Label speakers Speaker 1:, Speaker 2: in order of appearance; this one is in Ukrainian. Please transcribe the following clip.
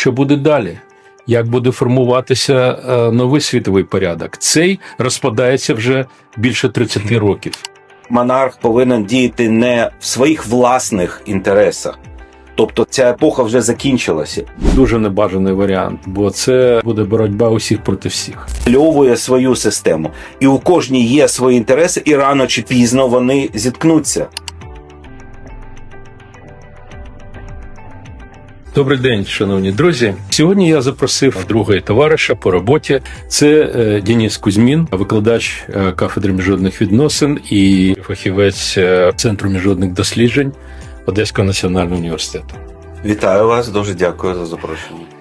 Speaker 1: що буде далі. Як буде формуватися е, новий світовий порядок? Цей розпадається вже більше 30 років.
Speaker 2: монарх повинен діяти не в своїх власних інтересах. Тобто ця епоха вже закінчилася.
Speaker 1: Дуже небажаний варіант, бо це буде боротьба усіх проти всіх.
Speaker 2: Льовує свою систему. І у кожній є свої інтереси, і рано чи пізно вони зіткнуться.
Speaker 1: Добрий день, шановні друзі. Сьогодні я запросив друга товариша по роботі. Це е, Денис Кузьмін, викладач е, кафедри міжнародних відносин і фахівець е, Центру міжнародних досліджень Одеського національного університету.
Speaker 2: Вітаю вас, дуже дякую за запрошення.